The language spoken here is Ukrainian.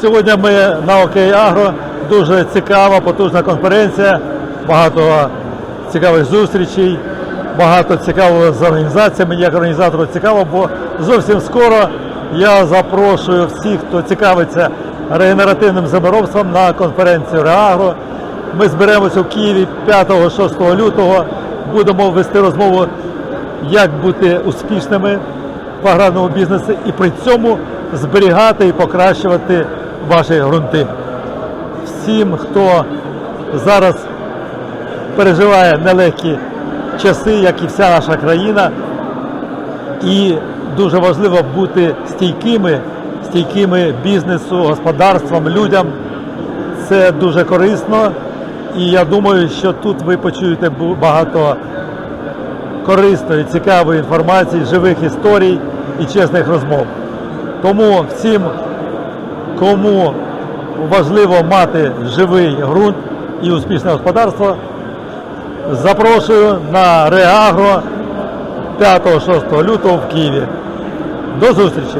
Сьогодні ми на ОК Агро. Дуже цікава, потужна конференція, багато цікавих зустрічей, багато цікавого з організаціями. Як організатору цікаво, бо зовсім скоро я запрошую всіх, хто цікавиться регенеративним землеробством на конференцію Реагро. Ми зберемося в Києві 5-6 лютого. Будемо вести розмову, як бути успішними в аграрному бізнесі і при цьому зберігати і покращувати ваші ґрунти. Всім, хто зараз переживає нелегкі часи, як і вся наша країна, і дуже важливо бути стійкими, стійкими бізнесу, господарствам, людям. Це дуже корисно. І я думаю, що тут ви почуєте багато корисної, цікавої інформації, живих історій і чесних розмов. Тому всім, кому важливо мати живий ґрунт і успішне господарство, запрошую на Реагро 5-6 лютого в Києві. До зустрічі!